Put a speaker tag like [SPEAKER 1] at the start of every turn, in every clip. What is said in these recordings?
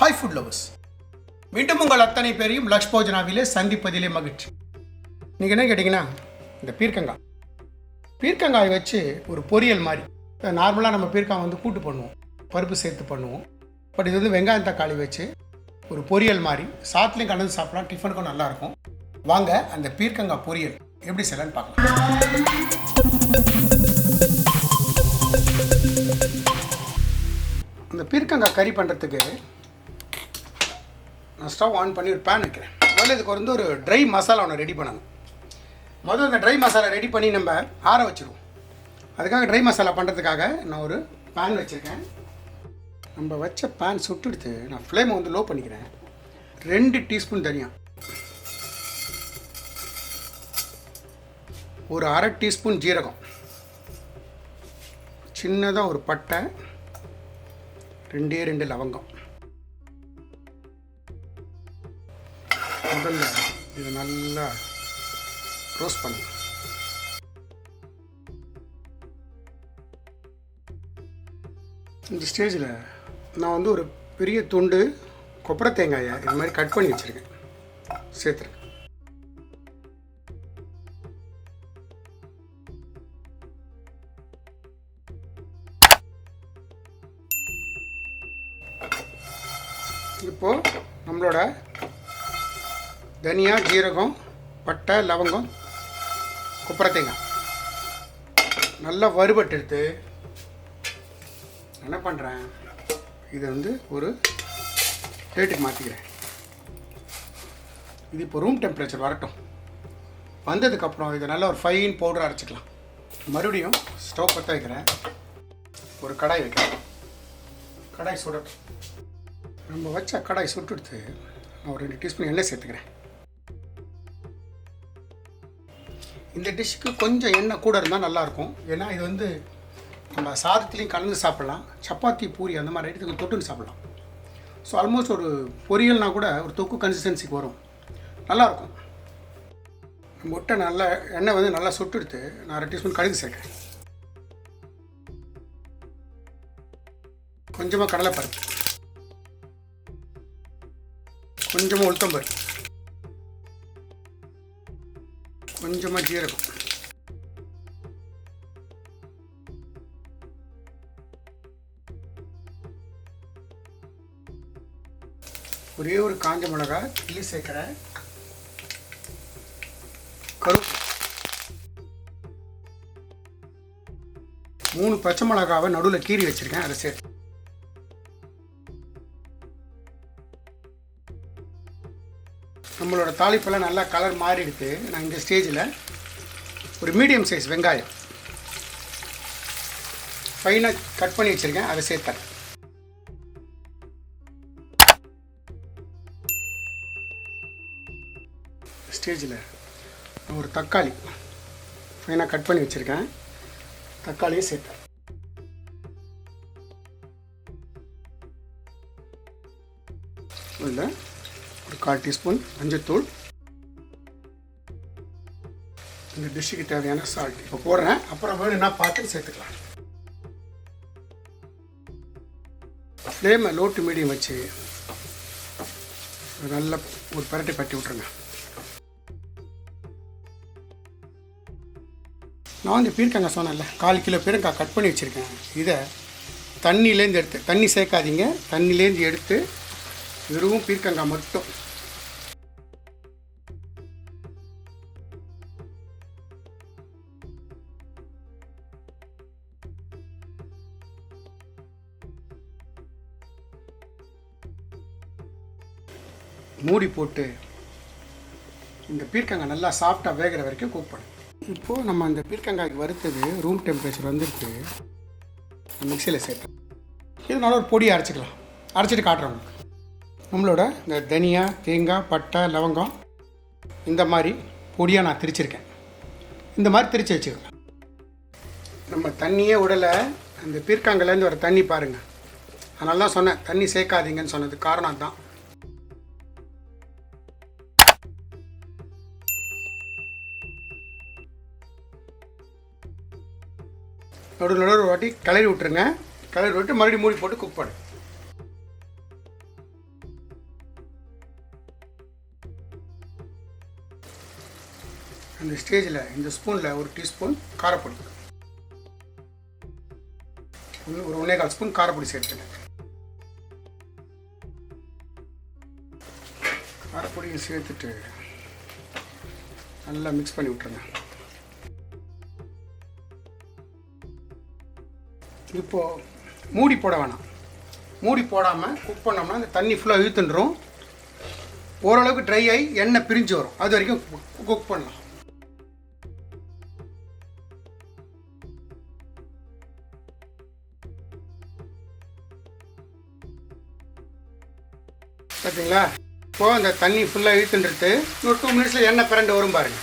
[SPEAKER 1] Hi food lovers மீண்டும் உங்கள் அத்தனை பேரையும் லக்ஷ் போஜனாவிலே சந்திப்பதிலே மகிழ்ச்சி. நீங்கள் என்ன கேட்டிங்கன்னா இந்த பீர்க்கங்காய் பீர்க்கங்காய் வச்சு ஒரு பொரியல் மாதிரி. நார்மலாக நம்ம பீர்க்காய் வந்து கூட்டு பண்ணுவோம். பருப்பு சேர்த்து பண்ணுவோம். பட் இது வந்து வெங்காயம் தக்காளி வச்சு ஒரு பொரியல் மாதிரி. சாத்துலையும் கலந்து சாப்பிடலாம். டிஃபனுக்கும் நல்லாயிருக்கும் வாங்க அந்த பீர்க்கங்காய் பொரியல் எப்படி செய்யலான்னு பார்க்கலாம். இந்த பீர்க்கங்காய் கறி பண்ணுறதுக்கு நான் ஸ்டவ் ஆன் பண்ணி ஒரு பேன் வைக்கிறேன். முதல்ல இதுக்கு வந்து ஒரு ட்ரை மசாலா ஒன்று ரெடி பண்ணணும். முதல்ல இந்த ட்ரை மசாலா ரெடி பண்ணி நம்ம ஆற வச்சுருவோம். அதுக்காக ட்ரை மசாலா பண்ணுறதுக்காக நான் ஒரு பேன் வச்சுருக்கேன். நம்ம வச்ச பேன் சுட்டுடுத்து நான் ஃப்ளேமை வந்து லோ பண்ணிக்கிறேன். ரெண்டு டீஸ்பூன் தனியா. ஒரு அரை டீஸ்பூன் ஜீரகம். சின்னதாக ஒரு பட்டை. ரெண்டே ரெண்டு லவங்கம். முதல்ல இதை நல்லா ரோஸ்ட் பண்ணு இந்த ஸ்டேஜில் நான் வந்து ஒரு பெரிய துண்டு கொப்பரை தேங்காயை இது மாதிரி கட் பண்ணி வச்சுருக்கேன். சேர்த்துருக்கேன் இப்போது நம்மளோட தனியா ஜீரகம் பட்டை லவங்கம் கொப்பரை தேங்காய் நல்லா வறுபட்டு எடுத்து என்ன பண்ணுறேன் இதை வந்து ஒரு பிளேட்டுக்கு மாற்றிக்கிறேன் இது இப்போ ரூம் டெம்பரேச்சர் வரட்டும். வந்ததுக்கப்புறம் இதை நல்லா ஒரு ஃபைன் பவுடர் அரைச்சிக்கலாம். மறுபடியும் ஸ்டவ் பற்ற வைக்கிறேன். ஒரு கடாய் வைக்கிறேன். கடாய் சுடட்டும் நம்ம வச்ச கடாய் சுட்டுடுத்து நான் ஒரு ரெண்டு டீஸ்பூன் எண்ணெய் சேர்த்துக்கிறேன். இந்த டிஷ்ஷுக்கு கொஞ்சம் எண்ணெய் கூட இருந்தால் நல்லாயிருக்கும். ஏன்னா இது வந்து நம்ம சாதத்துலேயும் கலந்து சாப்பிட்லாம். சப்பாத்தி பூரி அந்த மாதிரி இடத்துக்கு தொட்டுன்னு சாப்பிட்லாம். ஸோ ஆல்மோஸ்ட் ஒரு பொரியல்னா கூட ஒரு தொக்கு கன்சிஸ்டன்சிக்கு வரும். நல்லாயிருக்கும். முட்டை நல்லா எண்ணெய் வந்து நல்லா சுட்டுடுத்து நான் அரை டீஸ்பூன் கடுகு சேர்க்குறேன். கொஞ்சமாக கடலைப்பருப்பு. கொஞ்சமாக உளுத்தம்பருப்பு. கொஞ்சமாக ஜீரகம். ஒரே ஒரு காஞ்ச மிளகா கிள்ளி சேர்க்குறேன் கருப்பு. மூணு பச்சை மிளகாவை நடுவில் கீறி வச்சுருக்கேன் அதை சேர்த்து தாளிப்பெல்லாம் நல்லா கலர் மாறிடுது. நான் இந்த ஸ்டேஜில் ஒரு மீடியம் சைஸ் வெங்காயம். ஃபைனாக கட் பண்ணி வச்சுருக்கேன். அதை சேர்த்தேன் ஸ்டேஜில் ஒரு தக்காளி. ஃபைனாக கட் பண்ணி வச்சுருக்கேன். தக்காளியும் சேர்த்தேன் கால் டீஸ்பூன் மஞ்சத்தூள் இந்த டிஷ்ஷுக்கு தேவையான சால்ட் இப்போ போடுறேன். அப்புறம் வேணும்னா பார்த்து சேர்த்துக்கலாம். ஃப்ளேமை லோ டு மீடியம் வச்சு நல்ல ஒரு பரட்டை பட்டி விட்ருங்க நான் வந்து பீர்க்கங்காய் சொன்னேன்ல கால் கிலோ பீர்க்கங்காய் கட் பண்ணி வச்சுருக்கேன். இதை தண்ணியிலேருந்து எடுத்து தண்ணி சேர்க்காதீங்க. தண்ணியிலேருந்து எடுத்து வெறும் பீர்க்கங்காய் மட்டும். மூடி போட்டு இந்த பீர்க்கங்காய் நல்லா சாஃப்டாக வேகிற வரைக்கும் குக் பண்ணு. இப்போது நம்ம அந்த பீர்க்கங்காய்க்கு வறுத்தது ரூம் டெம்பரேச்சர் வந்துருக்கு மிக்சியில் சேர்த்து இதனால ஒரு பொடி அரைச்சிக்கலாம். அரைச்சிட்டு காட்டுறோம் உங்களுக்கு. நம்மளோட இந்த தனியா தேங்காய் பட்டை லவங்கம் இந்த மாதிரி பொடியாக நான் திரிச்சிருக்கேன். இந்த மாதிரி திரிச்சு வச்சுக்கலாம். நம்ம தண்ணியே விடலை. அந்த பீர்க்காங்கலேருந்து வர தண்ணி பாருங்கள் அதனால தான் சொன்னேன் தண்ணி சேர்க்காதீங்கன்னு சொன்னது காரணம் தான் நடுவில் நடுவு வாட்டி கிளறி விட்டுருங்க. கிளறி விட்டு மறுபடியும் மூடி போட்டு குக் பண்ணு. அந்த ஸ்டேஜில் இந்த ஸ்பூனில் ஒரு டீஸ்பூன் காரப்பொடி. ஒன்று ஒரு ஒன்றே கால் ஸ்பூன் காரப்பொடி சேர்த்துட்டேன் காரப்பொடியை சேர்த்துட்டு நல்லா மிக்ஸ் பண்ணி விட்ருங்க இப்போது மூடி போட வேணாம். மூடி போடாமல் குக் பண்ணோம்னா இந்த தண்ணி ஃபுல்லாக இழுத்துன்றோம். ஓரளவுக்கு ட்ரை ஆகி எண்ணெய் பிரிஞ்சு வரும். அது வரைக்கும் குக் பண்ணலாம். பார்த்தீங்களா இப்போ அந்த தண்ணி ஃபுல்லாக இழுத்துன்றது ஒரு டூ மினிட்ஸில் எண்ணெய் பிறண்டு வரும் பாருங்க.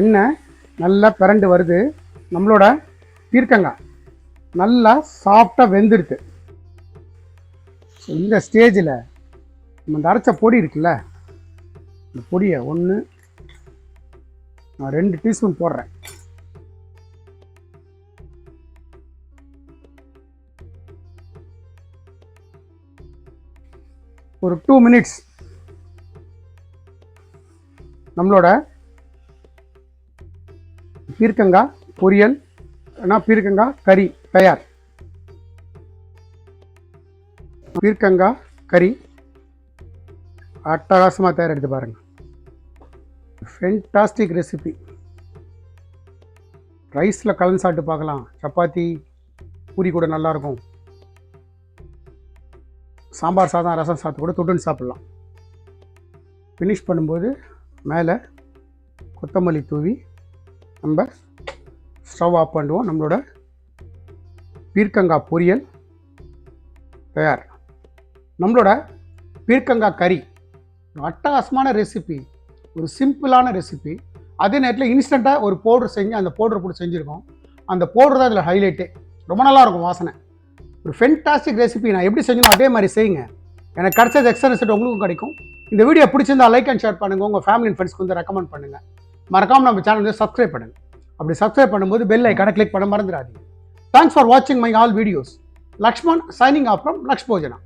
[SPEAKER 1] எண்ணெய் நல்லா பிறண்டு வருது. நம்மளோட பீர்க்கங்காய் நல்லா சாஃப்டாக வெந்துடுது. இந்த ஸ்டேஜில் நம்ம இந்த அரைச்ச பொடி இருக்குல்ல இந்த பொடியை ஒன்று நான் ரெண்டு டீஸ்பூன் போடுறேன். ஒரு டூ மினிட்ஸ் நம்மளோட பீர்க்கங்காய் பொரியல் ஆனால் பீர்க்கங்காய் கறி தயார். பீர்க்கங்காய் கறி அட்டகாசமாக தயார் எடுத்து பாருங்கள் ஃபென்டாஸ்டிக் ரெசிபி ரைஸில் கலந்து சாப்பிட்டு பார்க்கலாம். சப்பாத்தி பூரி கூட நல்லாயிருக்கும் சாம்பார் சாதம் ரசம் சாதம் கூட தொட்டுன்னு சாப்பிட்லாம். ஃபினிஷ் பண்ணும்போது மேலே கொத்தமல்லி தூவி நம்ம ஸ்டவ் ஆஃப் பண்ணுவோம். நம்மளோட பீர்க்கங்காய் பொரியல் தயார். நம்மளோட பீர்க்கங்காய் கறி ஒரு அட்டகாசமான ரெசிபி ஒரு சிம்பிளான ரெசிபி அதே நேரத்தில் இன்ஸ்டண்ட்டாக ஒரு பவுடர் செஞ்சு அந்த பவுடர் போட்டு செஞ்சுருக்கோம். அந்த பவுடர் தான் இதில் ஹைலைட்டே ரொம்ப நல்லா இருக்கும் வாசனை. ஒரு ஃபென்டாஸ்டிக் ரெசிபி நான் எப்படி செஞ்சனோ அதே மாதிரி செய்யுங்க. எனக்கு கிடச்சது எக்ஸ்ட்ரா ரெசிபி உங்களுக்கும் கிடைக்கும். இந்த வீடியோ பிடிச்சிருந்தா லைக் அண்ட் ஷேர் பண்ணுங்கள் உங்கள் ஃபேமிலி அண்ட் ஃப்ரெண்ட்ஸ்க்கு வந்து ரெக்கமெண்ட் பண்ணுங்கள் மறக்காமல் நம்ம சேனல் வந்து சப்ஸ்கிரைப் பண்ணுங்கள் அப்படி சப்ஸ்கிரைப் பண்ணும்போது பெல் ஐக்கான கிளிக் பண்ண மறந்துடாதீங்க. தேங்க்ஸ் ஃபார் வாட்சிங் my all videos Lakshman signing off from லக்ஷ்போஜனா